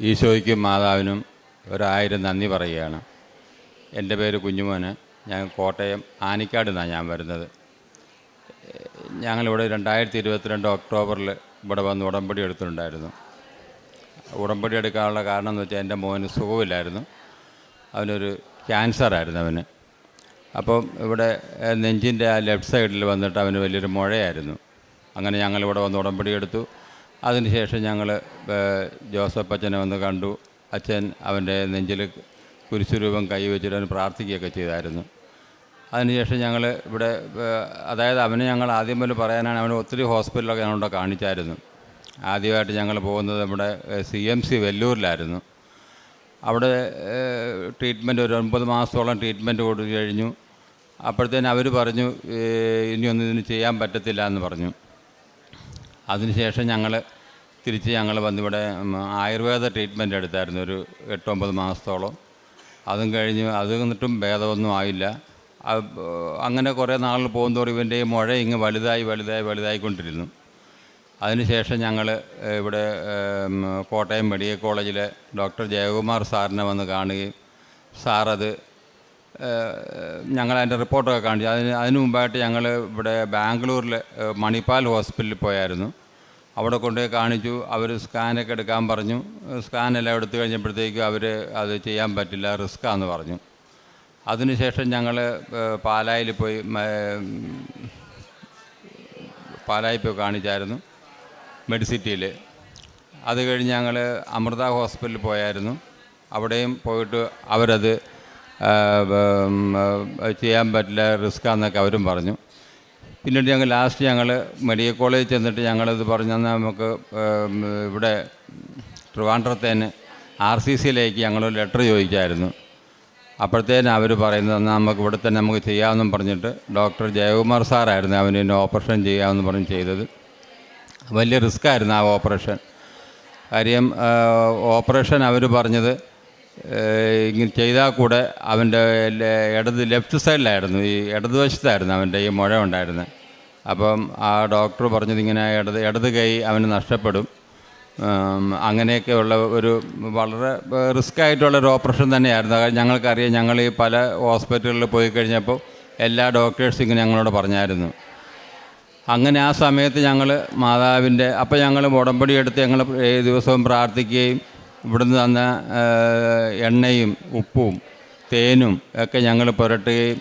ഈശോയ്ക്കും മാതാവിനും ഒരായിരം നന്ദി പറയുകയാണ്. എന്റെ പേര് കുഞ്ഞുമോന്. ഞാൻ കോട്ടയം ആനിക്കാട് നിന്നാണ് ഞാൻ വരുന്നത്. ഞങ്ങളിവിടെ രണ്ടായിരത്തി ഇരുപത്തിരണ്ട് ഒക്ടോബറിൽ ഇവിടെ വന്ന് ഉടമ്പടി എടുത്തിട്ടുണ്ടായിരുന്നു. ഉടമ്പടി എടുക്കാനുള്ള കാരണം എന്ന് വെച്ചാൽ എന്റെ മോന് സുഖമില്ലായിരുന്നു. അവനൊരു ക്യാൻസറായിരുന്നു അവന്. അപ്പം ഇവിടെ നെഞ്ചിന്റെ ആ ലെഫ്റ്റ് സൈഡിൽ വന്നിട്ട് അവന് വലിയൊരു മുഴയായിരുന്നു. അങ്ങനെ ഞങ്ങളിവിടെ വന്ന് ഉടമ്പടി എടുത്തു. അതിനുശേഷം ഞങ്ങൾ ജോസഫ് അച്ഛനെ വന്ന് കണ്ടു. അച്ഛൻ അവന്റെ നെഞ്ചിൽ കുരിശുരൂപം കൈവച്ചിട്ട് അവന് പ്രാർത്ഥിക്കുകയൊക്കെ ചെയ്തായിരുന്നു. അതിനുശേഷം ഞങ്ങൾ ഇവിടെ അതായത് അവനെ ഞങ്ങൾ ആദ്യം മുതൽ പറയാനാണ് അവന് ഒത്തിരി ഹോസ്പിറ്റലൊക്കെ ഞങ്ങളുടെ കാണിച്ചായിരുന്നു. ആദ്യമായിട്ട് ഞങ്ങൾ പോകുന്നത് നമ്മുടെ സി എം സി വെല്ലൂരിലായിരുന്നു. അവിടെ ട്രീറ്റ്മെന്റ് ഒരു ഒൻപത് മാസത്തോളം ട്രീറ്റ്മെന്റ് കൊടുത്തു കഴിഞ്ഞു. അപ്പോഴത്തേന് അവർ പറഞ്ഞു ഇനിയൊന്നും ഇതിന് ചെയ്യാൻ പറ്റത്തില്ല എന്ന് പറഞ്ഞു. അതിനുശേഷം ഞങ്ങൾ തിരിച്ച് ഞങ്ങൾ വന്നിവിടെ ആയുർവേദ ട്രീറ്റ്മെന്റ് എടുത്തായിരുന്നു ഒരു എട്ടൊമ്പത് മാസത്തോളം. അതും കഴിഞ്ഞ് അത് എന്നിട്ടും ഭേദമൊന്നും ആയില്ല. അങ്ങനെ കുറേ നാൾ പോകുന്നതോടെ ഇവന്റെ ഈ മുഴ ഇങ്ങ് വലുതായി വലുതായി വലുതായിക്കൊണ്ടിരുന്നു അതിനുശേഷം ഞങ്ങൾ ഇവിടെ കോട്ടയം മെഡിക്കൽ കോളേജിലെ ഡോക്ടർ ജയകുമാർ സാറിനെ വന്ന് കാണുകയും സാറത് ഞങ്ങൾ അതിന്റെ റിപ്പോർട്ടൊക്കെ കാണിച്ചു. അതിന് അതിന് മുമ്പായിട്ട് ഞങ്ങൾ ഇവിടെ ബാംഗ്ലൂരിൽ മണിപ്പാൽ ഹോസ്പിറ്റലിൽ പോയായിരുന്നു. അവിടെ കൊണ്ടുപോയി കാണിച്ചു. അവർ സ്കാനൊക്കെ എടുക്കാൻ പറഞ്ഞു. സ്കാനെല്ലാം എടുത്തു കഴിഞ്ഞപ്പോഴത്തേക്കും അവർ അത് ചെയ്യാൻ പറ്റില്ല റിസ്ക്കാന്ന് പറഞ്ഞു. അതിനുശേഷം ഞങ്ങൾ പാലായിൽ പോയി പാലായി പാലായിൽ പോയി കാണിച്ചായിരുന്നു മെഡിസിറ്റിയിൽ അത് കഴിഞ്ഞ് ഞങ്ങൾ അമൃത ഹോസ്പിറ്റലിൽ പോയായിരുന്നു. അവിടെയും പോയിട്ട് അവരത് ചെയ്യാൻ പറ്റില്ല റിസ്ക്കാന്നൊക്കെ അവരും പറഞ്ഞു. പിന്നീട് ഞങ്ങൾ ലാസ്റ്റ് ഞങ്ങൾ മെഡിക്കൽ കോളേജിൽ ചെന്നിട്ട് ഞങ്ങളിത് പറഞ്ഞു തന്നാൽ നമുക്ക് ഇവിടെ ട്രിവാൻഡ്രത്തേന് ആർ സി സിയിലേക്ക് ഞങ്ങൾ ലെറ്റർ ചോദിച്ചായിരുന്നു അപ്പോഴത്തേനും അവർ പറയുന്നത് എന്നാൽ നമുക്ക് ഇവിടെ തന്നെ നമുക്ക് ചെയ്യാമെന്നും പറഞ്ഞിട്ട് ഡോക്ടർ ജയകുമാർ സാറായിരുന്നു അവന് എന്നെ ഓപ്പറേഷൻ ചെയ്യാമെന്ന് പറഞ്ഞ് ചെയ്തത്. വലിയ റിസ്ക് ആയിരുന്നു ആ ഓപ്പറേഷൻ. കാര്യം ഓപ്പറേഷൻ അവർ പറഞ്ഞത് ഇങ്ങനെ ചെയ്താൽ കൂടെ അവന്റെ ഇടത് ലെഫ്റ്റ് സൈഡിലായിരുന്നു ഈ ഇടതുവശത്തായിരുന്നു അവന്റെ ഈ മുഴ ഉണ്ടായിരുന്നത്. അപ്പം ആ ഡോക്ടർ പറഞ്ഞത് ഇങ്ങനെ ഇടത് ഇടത് കൈ അവന് നഷ്ടപ്പെടും. അങ്ങനെയൊക്കെയുള്ള ഒരു വളരെ റിസ്ക് ആയിട്ടുള്ള ഒരു ഓപ്പറേഷൻ തന്നെയായിരുന്നു. ഞങ്ങൾക്കറിയാം ഞങ്ങൾ ഈ പല ഹോസ്പിറ്റലുകളിൽ പോയി കഴിഞ്ഞപ്പോൾ എല്ലാ ഡോക്ടേഴ്സും ഇങ്ങനെ ഞങ്ങളോട് പറഞ്ഞായിരുന്നു. അങ്ങനെ ആ സമയത്ത് ഞങ്ങൾ മാതാവിന്റെ അപ്പോൾ ഞങ്ങൾ ഉടമ്പടി എടുത്ത് ഞങ്ങൾ ദിവസവും പ്രാർത്ഥിക്കുകയും ഇവിടുന്ന് തന്ന എണ്ണയും ഉപ്പും തേനും ഒക്കെ ഞങ്ങൾ പുരട്ടുകയും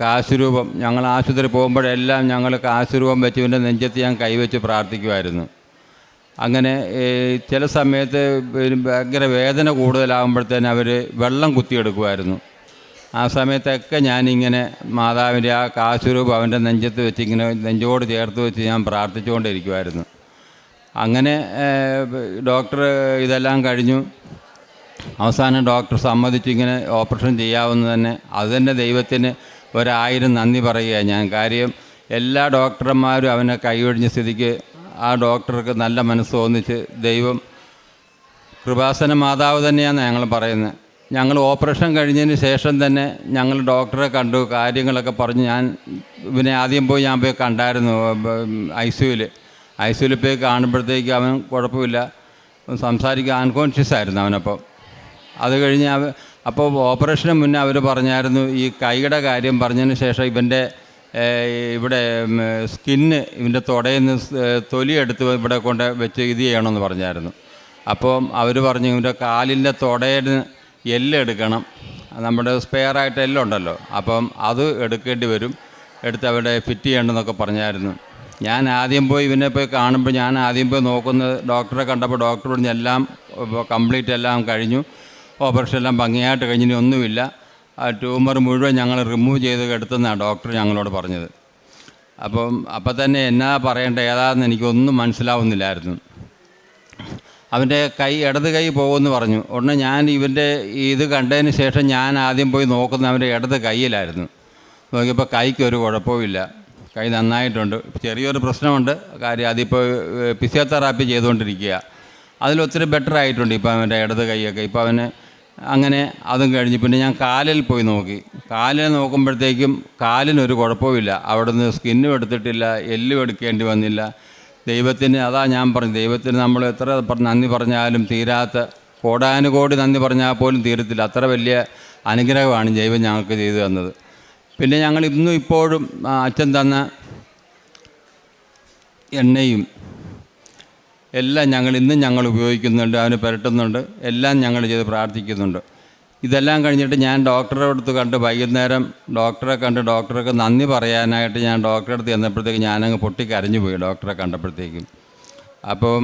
കാശുരൂപം. ഞങ്ങൾ ആശുപത്രി പോകുമ്പോഴെല്ലാം ഞങ്ങൾ കാശുരൂപം വെച്ച് ഇവന്റെ നെഞ്ചത്ത് ഞാൻ കൈവച്ച് പ്രാർത്ഥിക്കുമായിരുന്നു. അങ്ങനെ ചില സമയത്ത് ഭയങ്കര വേദന കൂടുതലാകുമ്പോഴത്തേന് അവർ വെള്ളം കുത്തിയെടുക്കുമായിരുന്നു. ആ സമയത്തൊക്കെ ഞാനിങ്ങനെ മാതാവിന്റെ ആ കാശുരൂപം അവന്റെ നെഞ്ചത്ത് വെച്ച് ഇങ്ങനെ നെഞ്ചോട് ചേർത്ത് വെച്ച് ഞാൻ പ്രാർത്ഥിച്ചുകൊണ്ടിരിക്കുമായിരുന്നു. അങ്ങനെ ഡോക്ടർ ഇതെല്ലാം കഴിഞ്ഞു. അവസാനം ഡോക്ടർ സമ്മതിച്ചു ഇങ്ങനെ ഓപ്പറേഷൻ ചെയ്യാവുന്ന തന്നെ അത് തന്നെ ദൈവത്തിന് ഒരായിരം നന്ദി പറയുകയാണ് ഞാൻ. കാര്യം എല്ലാ ഡോക്ടർമാരും അവനെ കൈയൊഴിഞ്ഞ സ്ഥിതിക്ക് ആ ഡോക്ടർക്ക് നല്ല മനസ്സ് തോന്നിച്ച് ദൈവം കൃപാസന മാതാവ് തന്നെയാണ് ഞങ്ങൾ പറയുന്നത് ഞങ്ങൾ ഓപ്പറേഷൻ കഴിഞ്ഞതിന് ശേഷം തന്നെ ഞങ്ങൾ ഡോക്ടറെ കണ്ടു കാര്യങ്ങളൊക്കെ പറഞ്ഞ്. ഞാൻ ഇവനെ ആദ്യം പോയി ഞാൻ പോയി കണ്ടായിരുന്നു ഐ സിയുവിൽ ഐ സിയുവിൽ പോയി കാണുമ്പോഴത്തേക്ക് അവൻ കുഴപ്പമില്ല. സംസാരിക്കുക അൺകോൺഷ്യസ് ആയിരുന്നു അവനപ്പോൾ അത് കഴിഞ്ഞ് അവ അപ്പോൾ ഓപ്പറേഷന് മുന്നേ അവർ പറഞ്ഞായിരുന്നു ഈ കൈയുടെ കാര്യം പറഞ്ഞതിന് ശേഷം ഇവന്റെ ഇവിടെ സ്കിന്ന് ഇവന്റെ തുടയിൽ നിന്ന് തൊലി എടുത്ത് ഇവിടെ കൊണ്ട് വെച്ച് ഇത് ചെയ്യണമെന്ന് പറഞ്ഞായിരുന്നു. അപ്പം അവർ പറഞ്ഞു ഇവന്റെ കാലിന്റെ തുടയിൽ എല്ലെടുക്കണം നമ്മുടെ സ്പെയർ ആയിട്ട് എല്ലുണ്ടല്ലോ. അപ്പം അത് എടുക്കേണ്ടി വരും. എടുത്ത് അവിടെ ഫിറ്റ് ചെയ്യണമെന്നൊക്കെ പറഞ്ഞായിരുന്നു. ഞാൻ ആദ്യം പോയി ഇവനെ പോയി കാണുമ്പോൾ ഞാൻ ആദ്യം പോയി നോക്കുന്നത് ഡോക്ടറെ കണ്ടപ്പോൾ ഡോക്ടർ എല്ലാം കംപ്ലീറ്റ് എല്ലാം കഴിഞ്ഞു. ഓപ്പറേഷൻ എല്ലാം ഭംഗിയായിട്ട് കഴിഞ്ഞിനി ഒന്നുമില്ല. ആ ട്യൂമർ മുഴുവൻ ഞങ്ങൾ റിമൂവ് ചെയ്ത് എടുത്തെന്നാണ് ഡോക്ടർ ഞങ്ങളോട് പറഞ്ഞത്. അപ്പം അപ്പം തന്നെ എന്നാ പറയേണ്ട? ഏതാണെന്ന് എനിക്കൊന്നും മനസ്സിലാവുന്നില്ലായിരുന്നു. അവന്റെ കൈ ഇടത് കൈ പോകുമെന്ന് പറഞ്ഞു. ഉടനെ ഞാൻ ഇവന്റെ ഇത് കണ്ടതിന് ശേഷം ഞാൻ ആദ്യം പോയി നോക്കുന്ന അവന്റെ ഇടത് കൈയിലായിരുന്നു. നോക്കിയപ്പോൾ കൈക്ക് ഒരു കുഴപ്പവുമില്ല. കൈ നന്നായിട്ടുണ്ട്. ചെറിയൊരു പ്രശ്നമുണ്ട്. കാര്യം അതിപ്പോൾ ഫിസിയോതെറാപ്പി ചെയ്തുകൊണ്ടിരിക്കുക അതിലൊത്തിരി ബെറ്റർ ആയിട്ടുണ്ട് ഇപ്പോൾ അവന്റെ ഇടത് കൈയൊക്കെ. ഇപ്പോൾ അവന് അങ്ങനെ അതും കഴിഞ്ഞ്. പിന്നെ ഞാൻ കാലിൽ പോയി നോക്കി. കാലിൽ നോക്കുമ്പോഴത്തേക്കും കാലിനൊരു കുഴപ്പവുമില്ല. അവിടുന്ന് സ്കിന്നും എടുത്തിട്ടില്ല എല്ലും എടുക്കേണ്ടി വന്നില്ല. ദൈവത്തിന് അതാ ഞാൻ പറഞ്ഞു ദൈവത്തിന് നമ്മൾ എത്ര നന്ദി പറഞ്ഞാലും തീരാത്ത കോടാനുകോടി നന്ദി പറഞ്ഞാൽ പോലും തീരത്തില്ല. അത്ര വലിയ അനുഗ്രഹമാണ് ദൈവം ഞങ്ങൾക്ക് ചെയ്തു തന്നത്. പിന്നെ ഞങ്ങൾ ഇന്നും ഇപ്പോഴും അച്ഛൻ തന്ന എണ്ണയും എല്ലാം ഞങ്ങൾ ഇന്നും ഞങ്ങൾ ഉപയോഗിക്കുന്നുണ്ട് അവന് പുരട്ടുന്നുണ്ട് എല്ലാം ഞങ്ങൾ ചെയ്ത് പ്രാർത്ഥിക്കുന്നുണ്ട്. ഇതെല്ലാം കഴിഞ്ഞിട്ട് ഞാൻ ഡോക്ടറെ അടുത്ത് കണ്ട് വൈകുന്നേരം ഡോക്ടറെ കണ്ട് ഡോക്ടർക്ക് നന്ദി പറയാനായിട്ട് ഞാൻ ഡോക്ടറെ അടുത്ത് ചെന്നപ്പോഴത്തേക്ക് ഞാനങ്ങ് പൊട്ടിക്കരഞ്ഞു പോയി ഡോക്ടറെ കണ്ടപ്പോഴത്തേക്കും. അപ്പം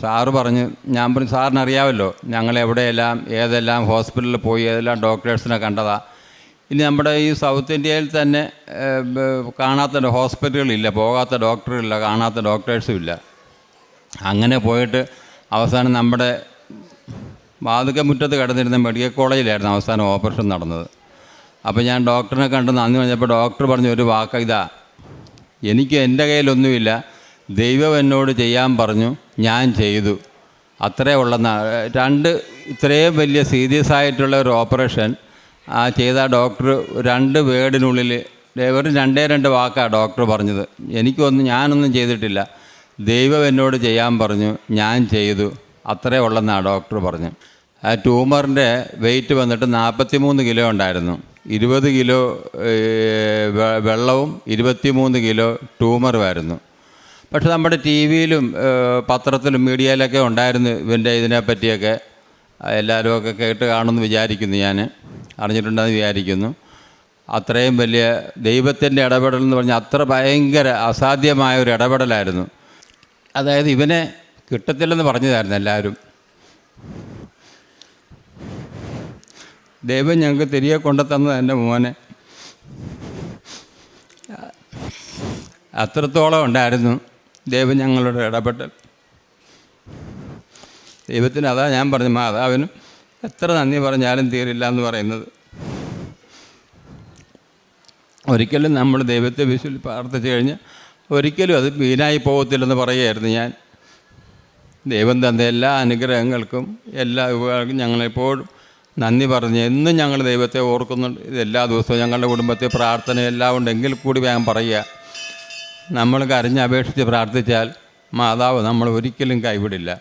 സാറ് പറഞ്ഞ് ഞാൻ പറഞ്ഞു സാറിന് അറിയാമല്ലോ ഞങ്ങൾ എവിടെയെല്ലാം ഏതെല്ലാം ഹോസ്പിറ്റലിൽ പോയി ഏതെല്ലാം ഡോക്ടേഴ്സിനെ കണ്ടതാ. ഇനി നമ്മുടെ ഈ സൗത്ത് ഇന്ത്യയിൽ തന്നെ കാണാത്ത ഹോസ്പിറ്റലുകളില്ല പോകാത്ത ഡോക്ടറില്ല കാണാത്ത ഡോക്ടേഴ്സും ഇല്ല. അങ്ങനെ പോയിട്ട് അവസാനം നമ്മുടെ വാതുക്ക മുറ്റത്ത് കിടന്നിരുന്ന മെഡിക്കൽ കോളേജിലായിരുന്നു അവസാനം ഓപ്പറേഷൻ നടന്നത്. അപ്പോൾ ഞാൻ ഡോക്ടറിനെ കണ്ട് നന്ദി പറഞ്ഞപ്പോൾ ഡോക്ടർ പറഞ്ഞ ഒരു വാക്ക് ഇതാ എനിക്ക് എന്റെ കയ്യിലൊന്നുമില്ല. ദൈവം എന്നോട് ചെയ്യാൻ പറഞ്ഞു ഞാൻ ചെയ്തു. അത്രേ ഉള്ളെന്ന. രണ്ട് ഇത്രയും വലിയ സീരിയസ് ആയിട്ടുള്ള ഒരു ഓപ്പറേഷൻ ആ ചെയ്ത ഡോക്ടർ രണ്ട് വേർഡിനുള്ളിൽ വെറും രണ്ടേ രണ്ട് വാക്കാണ് ഡോക്ടർ പറഞ്ഞത്. എനിക്കൊന്നും ഞാനൊന്നും ചെയ്തിട്ടില്ല. ദൈവം എന്നോട് ചെയ്യാൻ പറഞ്ഞു ഞാൻ ചെയ്തു. അത്രേ ഉള്ളെന്നാണ് ഡോക്ടർ പറഞ്ഞു. ആ ട്യൂമറിന്റെ വെയിറ്റ് വന്നിട്ട് നാൽപ്പത്തി മൂന്ന് കിലോ ഉണ്ടായിരുന്നു. ഇരുപത് കിലോ വെള്ളവും ഇരുപത്തി വെള്ളവും ഇരുപത്തിമൂന്ന് കിലോ ട്യൂമറുമായിരുന്നു പക്ഷെ നമ്മുടെ ടി വിയിലും പത്രത്തിലും മീഡിയയിലൊക്കെ ഉണ്ടായിരുന്നു ഇവന്റെ ഇതിനെപ്പറ്റിയൊക്കെ. എല്ലാവരും ഒക്കെ കേട്ട് കാണുമെന്ന് വിചാരിക്കുന്നു ഞാൻ. അറിഞ്ഞിട്ടുണ്ടെന്ന് വിചാരിക്കുന്നു. അത്രയും വലിയ ദൈവത്തിന്റെ ഇടപെടൽ എന്ന് പറഞ്ഞാൽ അത്ര ഭയങ്കര അസാധ്യമായ ഒരു ഇടപെടലായിരുന്നു. അതായത് ഇവനെ കിട്ടത്തില്ലെന്ന് പറഞ്ഞതായിരുന്നു എല്ലാവരും. ദൈവം ഞങ്ങൾക്ക് തിരികെ കൊണ്ടുത്തന്നത് എന്റെ മോനെ. അത്രത്തോളം ഉണ്ടായിരുന്നു ദൈവം ഞങ്ങളുടെ ഇടപെട്ടൽ ദൈവത്തിന് അതാ ഞാൻ പറഞ്ഞു മാതാവിനും എത്ര നന്ദി പറഞ്ഞാലും തീരില്ല എന്ന് പറയുന്നത്. ഒരിക്കലും നമ്മൾ ദൈവത്തെ വിശ്വസിച്ച് പ്രാർത്ഥിച്ചു കഴിഞ്ഞാൽ ഒരിക്കലും അത് വീണായി പോകത്തില്ലെന്ന് പറയുമായിരുന്നു ഞാൻ. ദൈവം തന്ന എല്ലാ അനുഗ്രഹങ്ങൾക്കും എല്ലാ ഞങ്ങളെപ്പോഴും നന്ദി പറഞ്ഞ്. എന്നും ഞങ്ങൾ ദൈവത്തെ ഓർക്കുന്നുണ്ട്. ഇത് എല്ലാ ദിവസവും ഞങ്ങളുടെ കുടുംബത്തെ പ്രാർത്ഥന എല്ലാം ഉണ്ടെങ്കിൽ കൂടി ഞാൻ പറയുക. നമ്മൾ കരഞ്ഞ് അപേക്ഷിച്ച് പ്രാർത്ഥിച്ചാൽ മാതാവ് നമ്മൾ ഒരിക്കലും കൈവിടില്ല.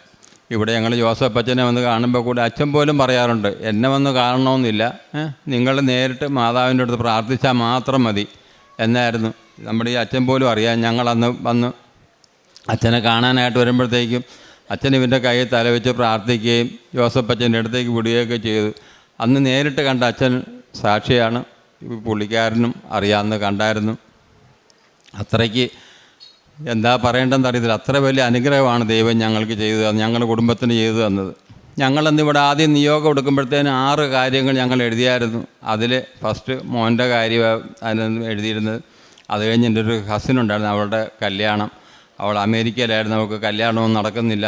ഇവിടെ ഞങ്ങൾ ജോസഫ് അച്ഛനെ വന്ന് കാണുമ്പോൾ കൂടി അച്ഛൻ പോലും പറയാറുണ്ട് എന്നെ വന്ന് കാണണമെന്നില്ല. നിങ്ങൾ നേരിട്ട് മാതാവിന്റെ അടുത്ത് പ്രാർത്ഥിച്ചാൽ മാത്രം മതി എന്നായിരുന്നു. നമ്മുടെ ഈ അച്ഛൻ പോലും അറിയാം. ഞങ്ങളന്ന് വന്ന് അച്ഛനെ കാണാനായിട്ട് വരുമ്പോഴത്തേക്കും അച്ഛൻ ഇവന്റെ കയ്യിൽ തലവെച്ച് പ്രാർത്ഥിക്കുകയും ജോസഫ് അച്ഛന്റെ അടുത്തേക്ക് വിടുകയൊക്കെ ചെയ്തു. അന്ന് നേരിട്ട് കണ്ട അച്ഛൻ സാക്ഷിയാണ്. പുള്ളിക്കാരനും അറിയാമെന്ന് കണ്ടായിരുന്നു. അത്രയ്ക്ക് എന്താ പറയേണ്ടതെന്ന് അറിയത്തില്ല. അത്ര വലിയ അനുഗ്രഹമാണ് ദൈവം ഞങ്ങൾക്ക് ചെയ്തു തന്നത് ഞങ്ങളുടെ കുടുംബത്തിന് ചെയ്തു തന്നത്. ഞങ്ങളന്ന് ഇവിടെ ആദ്യം നിയോഗം എടുക്കുമ്പോഴത്തേന് ആറ് കാര്യങ്ങൾ ഞങ്ങൾ എഴുതിയായിരുന്നു. അതിൽ ഫസ്റ്റ് മോന്റെ കാര്യം അതിനൊന്നും എഴുതിയിരുന്നത് അത് കഴിഞ്ഞ് എന്റെ ഒരു കസിൻ ഉണ്ടായിരുന്നു അവളുടെ കല്യാണം. അവൾ അമേരിക്കയിലായിരുന്നു അവൾക്ക് കല്യാണമൊന്നും നടക്കുന്നില്ല.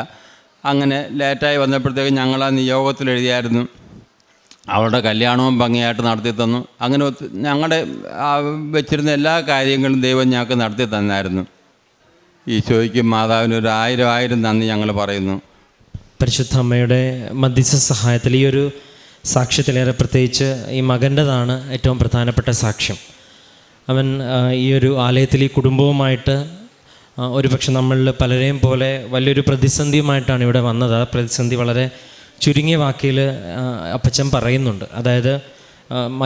അങ്ങനെ ലേറ്റായി വന്നപ്പോഴത്തേക്ക് ഞങ്ങൾ ആ നിയോഗത്തിൽ എഴുതിയായിരുന്നു അവളുടെ കല്യാണവും ഭംഗിയായിട്ട് നടത്തി തന്നു. അങ്ങനെ ഞങ്ങളുടെ വെച്ചിരുന്ന എല്ലാ കാര്യങ്ങളും ദൈവം ഞങ്ങൾക്ക് നടത്തി തന്നായിരുന്നു. ഈശോയ്ക്കും മാതാവിനും ഒരു ആയിരം ആയിരം നന്ദി ഞങ്ങൾ പറയുന്നു. പരിശുദ്ധ അമ്മയുടെ മധ്യസ്ഥ സഹായത്തിൽ ഈ ഒരു സാക്ഷ്യത്തിലേറെ പ്രത്യേകിച്ച് ഈ മകന്റെതാണ് ഏറ്റവും പ്രധാനപ്പെട്ട സാക്ഷ്യം. അവൻ ഈ ഒരു ആലയത്തിൽ ഈ കുടുംബവുമായിട്ട് ഒരുപക്ഷെ നമ്മളിൽ പലരെയും പോലെ വലിയൊരു പ്രതിസന്ധിയുമായിട്ടാണ് ഇവിടെ വന്നത്. ആ പ്രതിസന്ധി വളരെ ചുരുങ്ങിയ വാക്കിൽ അപ്പച്ചൻ പറയുന്നുണ്ട്. അതായത്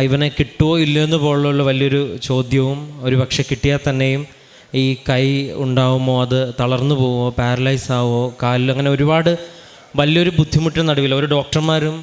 ഇവനെ കിട്ടുമോ ഇല്ലയോ എന്ന് പോലുള്ള വലിയൊരു ചോദ്യവും ഒരു പക്ഷെ കിട്ടിയാൽ തന്നെയും ഈ കൈ ഉണ്ടാവുമോ അത് തളർന്നു പോവുമോ പാരലൈസ് ആവുമോ കാലിൽ അങ്ങനെ ഒരുപാട് വലിയൊരു ബുദ്ധിമുട്ടിന് നടുവിൽ ഒരു ഡോക്ടർമാരും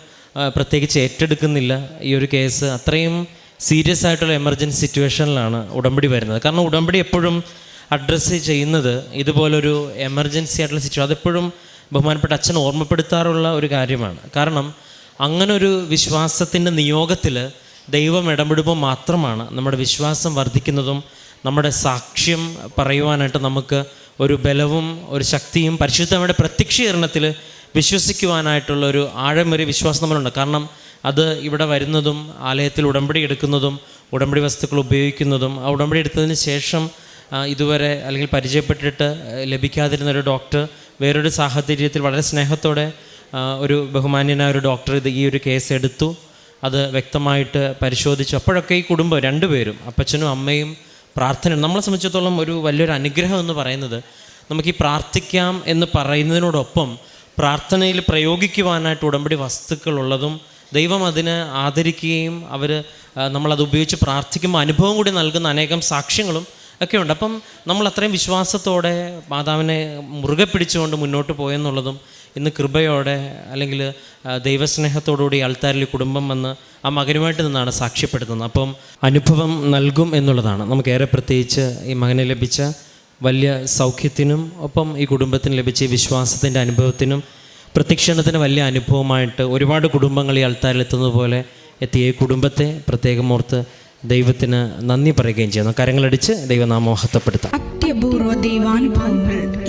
പ്രത്യേകിച്ച് ഏറ്റെടുക്കുന്നില്ല ഈ ഒരു കേസ് അത്രയും സീരിയസ് ആയിട്ടുള്ള എമർജൻസി സിറ്റുവേഷനിലാണ് ഉടമ്പടി വരുന്നത്. കാരണം ഉടമ്പടി എപ്പോഴും അഡ്രസ്സ് ചെയ്യുന്നത് ഇതുപോലൊരു എമർജൻസി ആയിട്ടുള്ള സിറ്റുവേഷൻ അതെപ്പോഴും ബഹുമാനപ്പെട്ട അച്ഛൻ ഓർമ്മപ്പെടുത്താറുള്ള ഒരു കാര്യമാണ്. കാരണം അങ്ങനൊരു വിശ്വാസത്തിന്റെ നിയോഗത്തിൽ ദൈവം ഇടപെടുമ്പോൾ മാത്രമാണ് നമ്മുടെ വിശ്വാസം വർദ്ധിക്കുന്നതും നമ്മുടെ സാക്ഷ്യം പറയുവാനായിട്ട് നമുക്ക് ഒരു ബലവും ഒരു ശക്തിയും പരിശുദ്ധമായ പ്രത്യക്ഷീകരണത്തിൽ വിശ്വസിക്കുവാനായിട്ടുള്ള ഒരു ആഴമേറിയ വിശ്വാസം നമ്മളുണ്ട് കാരണം അത് ഇവിടെ വരുന്നതും ആലയത്തിൽ ഉടമ്പടി എടുക്കുന്നതും ഉടമ്പടി വസ്തുക്കൾ ഉപയോഗിക്കുന്നതും ആ ഉടമ്പടി എടുത്തതിന് ശേഷം ഇതുവരെ അല്ലെങ്കിൽ പരിചയപ്പെട്ടിട്ട് ലഭിക്കാതിരുന്ന ഒരു ഡോക്ടർ വേറൊരു സാഹചര്യത്തിൽ വളരെ സ്നേഹത്തോടെ ഒരു ബഹുമാന്യനായ ഒരു ഡോക്ടർ ഇത് ഈ ഒരു കേസ് എടുത്തു. അത് വ്യക്തമായിട്ട് പരിശോധിച്ചു. അപ്പോഴൊക്കെ ഈ കുടുംബം രണ്ടുപേരും അപ്പച്ചനും അമ്മയും പ്രാർത്ഥന നമ്മളെ സംബന്ധിച്ചിടത്തോളം ഒരു വലിയൊരു അനുഗ്രഹം എന്ന് പറയുന്നത് നമുക്ക് ഈ പ്രാർത്ഥിക്കാം എന്ന് പറയുന്നതിനോടൊപ്പം പ്രാർത്ഥനയിൽ പ്രയോഗിക്കുവാനായിട്ട് ഉടമ്പടി വസ്തുക്കളുള്ളതും ദൈവം അതിന് ആദരിക്കുകയും അവർ നമ്മളത് ഉപയോഗിച്ച് പ്രാർത്ഥിക്കുമ്പോൾ അനുഭവം കൂടി നൽകുന്ന അനേകം സാക്ഷ്യങ്ങളും ഒക്കെയുണ്ട് അപ്പം നമ്മൾ അത്രയും വിശ്വാസത്തോടെ മാതാവിനെ മുറുകെ പിടിച്ചുകൊണ്ട് മുന്നോട്ട് പോയെന്നുള്ളതും ഇന്ന് കൃപയോടെ അല്ലെങ്കിൽ ദൈവസ്നേഹത്തോടുകൂടി അൾത്താരിൽ കുടുംബം വന്ന് ആ മകനുമായിട്ട് നിന്നാണ് സാക്ഷ്യപ്പെടുത്തുന്നത്. അപ്പം അനുഭവം നൽകും എന്നുള്ളതാണ്. നമുക്കേറെ പ്രത്യേകിച്ച് ഈ മകനെ ലഭിച്ച വലിയ സൗഖ്യത്തിനും ഒപ്പം ഈ കുടുംബത്തിന് ലഭിച്ച വിശ്വാസത്തിന്റെ അനുഭവത്തിനും പ്രത്യക്ഷണത്തിന് വലിയ അനുഭവമായിട്ട് ഒരുപാട് കുടുംബങ്ങൾ ഈ അൾത്താരിലെത്തുന്നത് പോലെ എത്തിയ ഈ കുടുംബത്തെ പ്രത്യേകം ഓർത്ത് ദൈവത്തിന് നന്ദി പറയുകയും ചെയ്യുന്നു. കരങ്ങളടിച്ച് ദൈവനാമോഹത്തപ്പെടുത്താം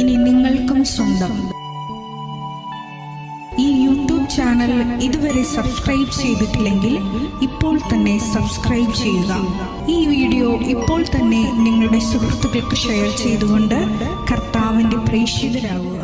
ഇനി നിങ്ങൾക്കും സ്വന്തം. ഈ യൂട്യൂബ് ചാനൽ ഇതുവരെ സബ്സ്ക്രൈബ് ചെയ്തിട്ടില്ലെങ്കിൽ ഇപ്പോൾ തന്നെ സബ്സ്ക്രൈബ് ചെയ്യുക. ഈ വീഡിയോ ഇപ്പോൾ തന്നെ നിങ്ങളുടെ സുഹൃത്തുക്കൾക്ക് ഷെയർ ചെയ്തുകൊണ്ട് കർത്താവിന്റെ പ്രേക്ഷിതരാകുക.